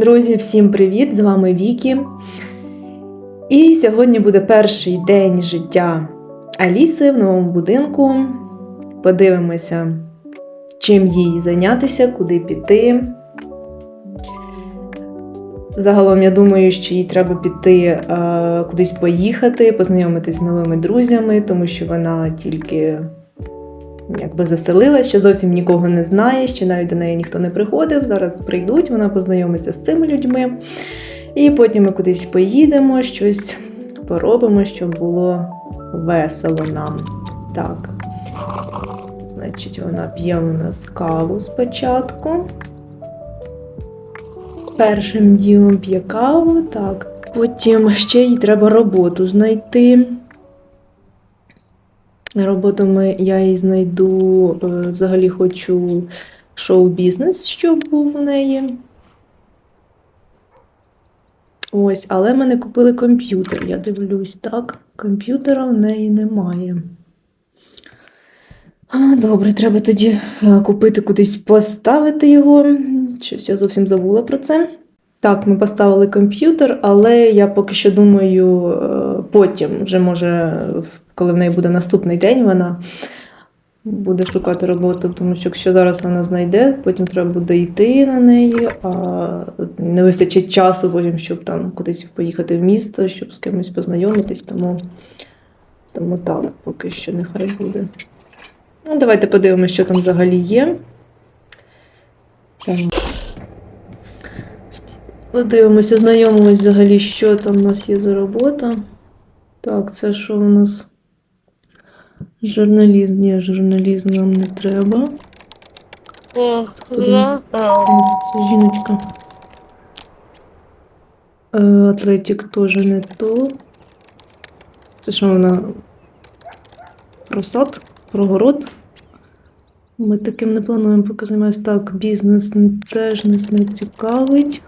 Друзі, всім привіт! З вами Вікі. І сьогодні буде перший день життя Аліси в новому будинку. Подивимося, чим їй зайнятися, куди піти. Загалом, я думаю, що їй треба піти е, кудись поїхати, познайомитись з новими друзями, тому що вона тільки якби заселилась, ще зовсім нікого не знає, ще навіть до неї ніхто не приходив. Зараз прийдуть, вона познайомиться з цими людьми. І потім ми кудись поїдемо, щось поробимо, щоб було весело нам. Так. Значить, вона п'є у нас каву спочатку. Першим ділом п'є каву, так. Потім ще їй треба роботу знайти. Роботу ми, я їй знайду, е, взагалі хочу шоу-бізнес, щоб був в неї. Ось, але ми не купили комп'ютер. Я дивлюсь, так, комп'ютера в неї немає. А, Добре, треба тоді е, купити кудись поставити його. Щось я зовсім забула про це. Так, ми поставили комп'ютер, але я поки що думаю, е, потім, вже може, коли в неї буде наступний день, вона буде шукати роботу, тому що якщо зараз вона знайде, потім треба буде йти на неї, а не вистачить часу потім, щоб там кудись поїхати в місто, щоб з кимось познайомитись, тому, тому так, поки що нехай буде. Ну, давайте подивимося, що там взагалі є. Подивимося, знайомимось взагалі, що там у нас є за робота. Так, це що у нас? Журналізм. Ні, журналізм нам не треба. О, Це жіночка. Е, Атлетик теж не то. Це що вона? Просад? Прогород? Ми таким не плануємо поки займатися. Так, бізнес теж нас не цікавить.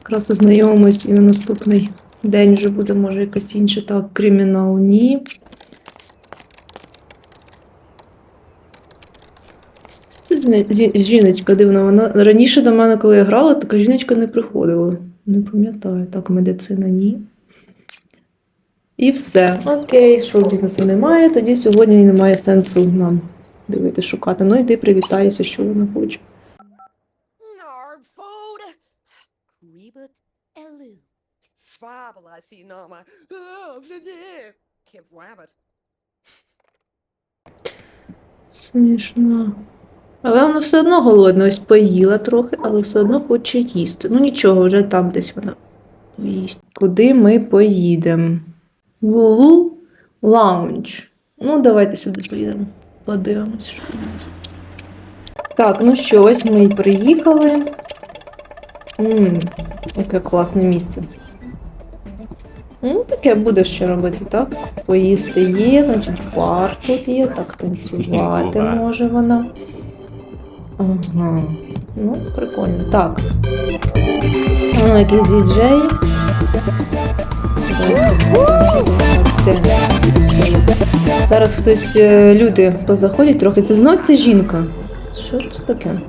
Якраз ознайомимось і на наступний день вже буде, може, якась інша. Так, кримінал ні. Жіночка дивна. Вона раніше до мене, коли я грала, така жіночка не приходила. Не пам'ятаю. Так, медицина ні. І все. Окей, шоу бізнесу немає. Тоді сьогодні немає сенсу нам дивити, шукати. Ну, йди привітайся, що вона хоче. Смішно. Але вона все одно голодна, ось поїла трохи, але все одно хоче їсти. Ну нічого, вже там десь вона поїсть. Куди ми поїдемо? Лулу лаунж. Ну, давайте сюди поїдемо. Подивимось, що там. Так, ну що, ось ми і приїхали. Ммм, яке класне місце. Ну, таке буде що робити, так? Поїсти є, значить, бар тут є, так танцювати може вона. Ага. Ну, прикольно. Так. Воно якийсь діджей. Зараз хтось, е, люди позаходять трохи. Це знову ця жінка. Що це таке?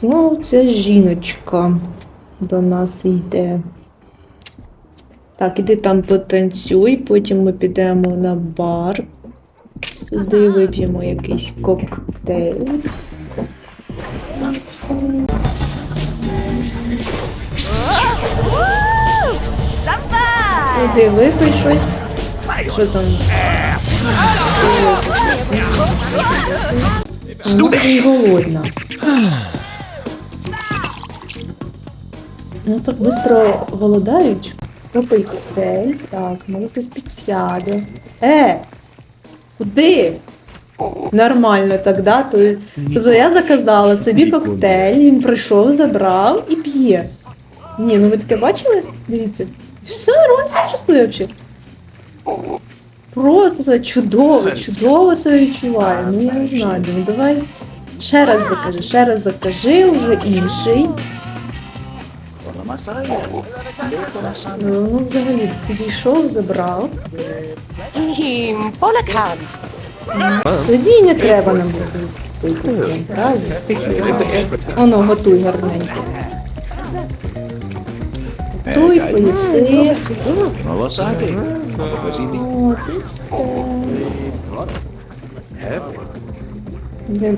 Знову ця жіночка до нас йде. Так, іди там потанцюй, потім ми підемо на бар. Сюди вип'ємо якийсь коктейль. Іди випий щось. Що там? Дуже голодна. Ну так швидко голодають. Попий коктейль. Так, може хтось підсяде. Е! Куди? Нормально так, да? То- Тобто я заказала собі коктейль, він прийшов, забрав і п'є. Ні, ну ви таке бачили? Дивіться. Все нормально себе чувствує взагалі. Просто це чудово, чудово себе відчуває. Ну я не знаю, ну давай ще раз закажи, ще раз закажи, вже інший. Ну, ну взагалі підійшов, забрав. Ihim Тоді й не треба нам пити, правильно? Воно готуй гарненько. Готуй, поїси.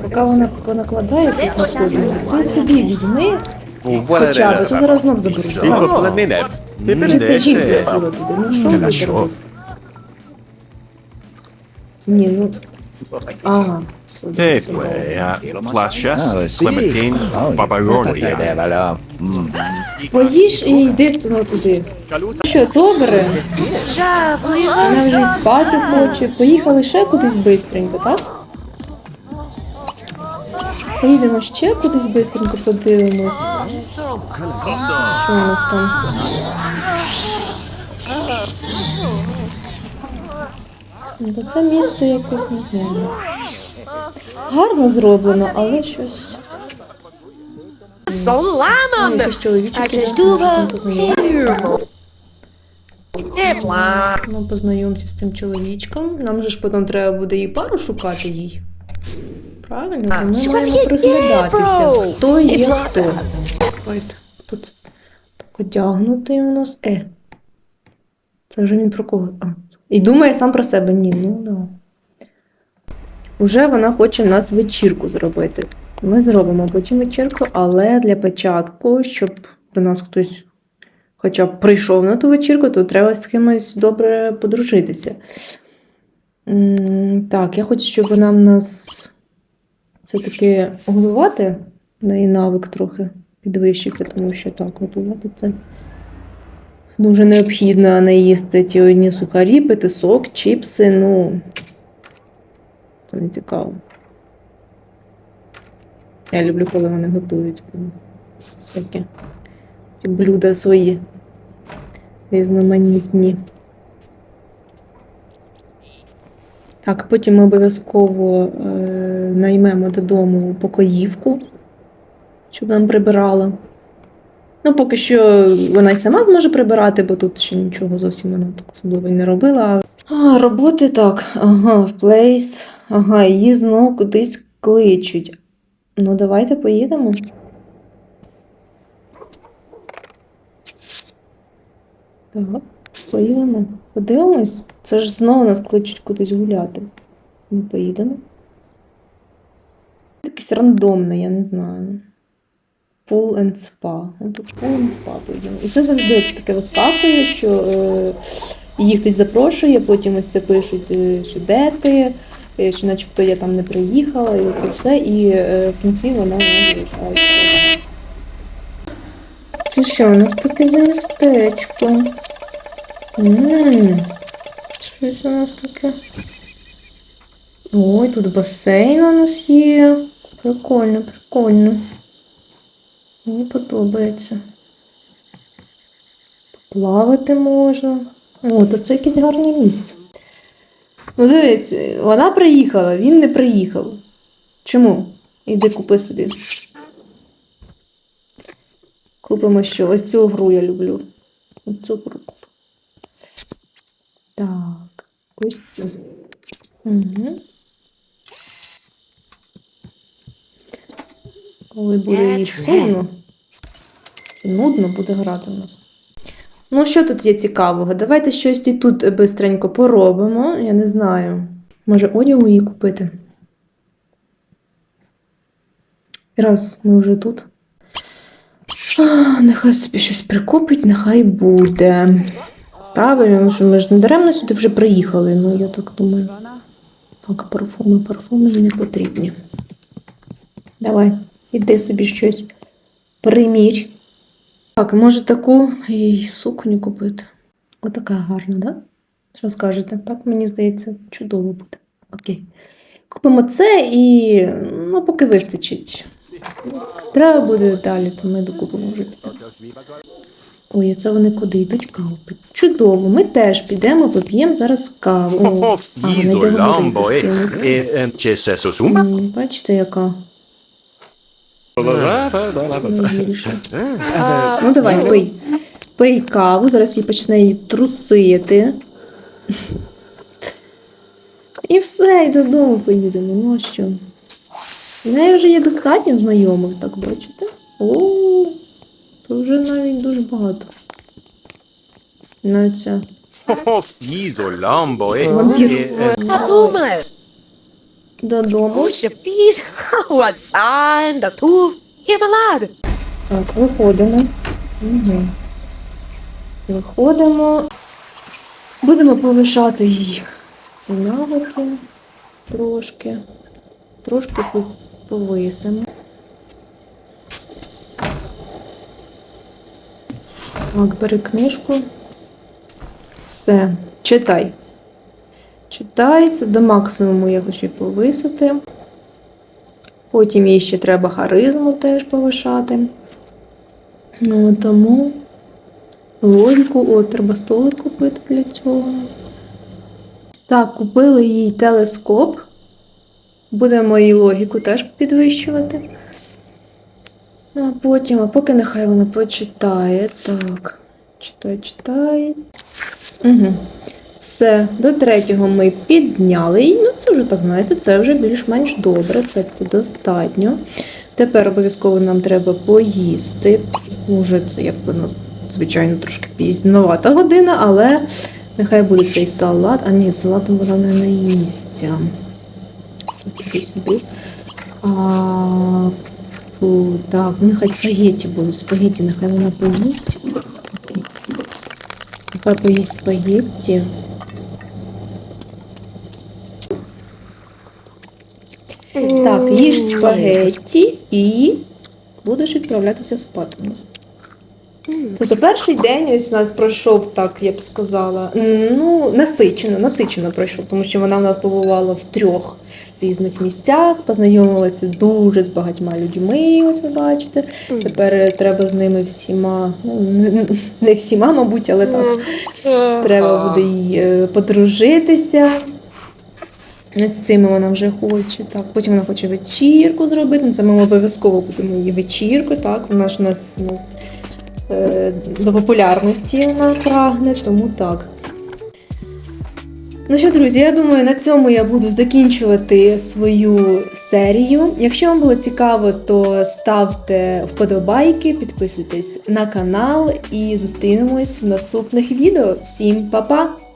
Поки вона понакладає тут ти собі візьми, хоча б, ти зараз забереш. Давай. племінев. Ти Вже це чість засіла туди. Ну що ви що? Ні, ну. Ага. сюди. плащас. Клементин. Mm. Поїж і йди ну, туди. Що, добре? Вона вже й спати хоче. Поїхали ще кудись бистренько, так? Поїдемо ще кудись бистренько подивимось. Що у нас там? Бо це місце якось не знаю. Гарно зроблено, але щось. Ну. Тепла. Ну, познайомся з цим чоловічком. Нам же ж потім треба буде і пару шукати їй. Правильно? А, ми маємо приглядатися. Хто є хто. Давайте. Тут так одягнутий у нас. Е. Це вже він про кого? А. І думає сам про себе. Ні, ну да. Уже вона хоче в нас вечірку зробити. Ми зробимо потім вечірку, але для початку, щоб до нас хтось хоча б прийшов на ту вечірку, то треба з кимось добре подружитися. Так, я хочу, щоб вона в нас все-таки голувати, в неї навик трохи підвищився, тому що так, готувати це дуже необхідно, а не їсти ті одні сухарі, пити сок, чіпси, ну. Це не цікаво. Я люблю, коли вони готують ну, всякі ці блюда свої різноманітні. Так, потім ми обов'язково е, наймемо додому покоївку, щоб нам прибирала. Ну, поки що вона й сама зможе прибирати, бо тут ще нічого зовсім вона так особливо й не робила. А, роботи так. Ага, в плейс. Ага, її знову кудись кличуть. Ну, давайте поїдемо. Так, поїдемо. Подивимось. Це ж знову нас кличуть кудись гуляти. Ми поїдемо. Якийсь рандомний, я не знаю. Pool and spa. Ну, то в Pool and spa поїдемо. І це завжди от таке вискакує, що е, її хтось запрошує, потім ось це пишуть, е, що де ти, е, що начебто я там не приїхала, і це все. І е, в кінці вона не залишається. Це що, у нас таке за містечко? Ммм, щось у нас таке. Ой, тут басейн у нас є. Прикольно, прикольно. Мені подобається. Плавати можна. О, то це якесь гарне місце. Ну, дивись, вона приїхала, він не приїхав. Чому? Іди купи собі. Купимо що? Ось цю гру я люблю. Ось цю гру купимо. Так, ось цю. Угу. Коли буде їй сумно, чи нудно буде грати у нас. Ну, що тут є цікавого? Давайте щось і тут бистренько поробимо. Я не знаю. Може, одягу їй купити. Раз ми вже тут. А, нехай собі щось прикупить, нехай буде. Правильно, ну що ми ж не даремно сюди вже приїхали, ну я так думаю. Так, парфуми, парфуми не потрібні. Давай, іди собі щось примірь. Так, може таку їй сукню купити. Отака гарна, да? Що скажете? Так, мені здається, чудово буде. Окей. Купимо це і ну, поки вистачить. Треба буде далі, то ми докупимо вже підемо. Ой, а це вони куди йдуть каву пити. Чудово, ми теж підемо, поп'ємо зараз каву. О, а, вони ламбо, говорити з е, кимось. е, е, чи се сосумба? М, Бачите, яка Ну давай, пий. Пий каву, зараз їй почне її трусити. І все, і додому поїдемо. Ну а що? У неї вже є достатньо знайомих, так бачите? О, то вже навіть дуже багато. Ну, ця. Oh, fiso lambo, Додому. tu, revelado. Так, виходимо. Угу. Виходимо. Будемо повишати їй ці навики трошки. Трошки повисимо. Так, бери книжку. Все, читай. Це до максимуму я хочу повисити. Потім їй ще треба харизму теж повишати. Ну, тому логіку, о, треба столик купити для цього. Так, купили їй телескоп. Будемо її логіку теж підвищувати. А потім, а поки нехай вона почитає. Так, читай, читай. Угу. Все, до третього ми підняли. Ну, це вже так, знаєте, це вже більш-менш добре, це, це достатньо. Тепер обов'язково нам треба поїсти. Уже це як би звичайно, трошки пізновата година, але нехай буде цей салат. А ні, салатом вона не наїсться. А, так, ну нехай спагетті будуть. Спагетті нехай вона поїсть. Нехай поїсть спагетті. Так, їж спагетті і будеш відправлятися спати у нас. Тобто перший день ось у нас пройшов так, я б сказала, ну, насичено, насичено пройшов, тому що вона у нас побувала в трьох різних місцях, познайомилася дуже з багатьма людьми, ось ви бачите. Тепер треба з ними всіма, ну, не, не всіма, мабуть, але так. Треба буде їй е, подружитися. З цими вона вже хоче. Так. Потім вона хоче вечірку зробити. Ну, Це ми обов'язково будемо її вечірку. Так. Вона ж у нас, нас е, до популярності вона прагне, тому так. Ну що, друзі, я думаю, на цьому я буду закінчувати свою серію. Якщо вам було цікаво, то ставте вподобайки, підписуйтесь на канал і зустрінемось в наступних відео. Всім па-па!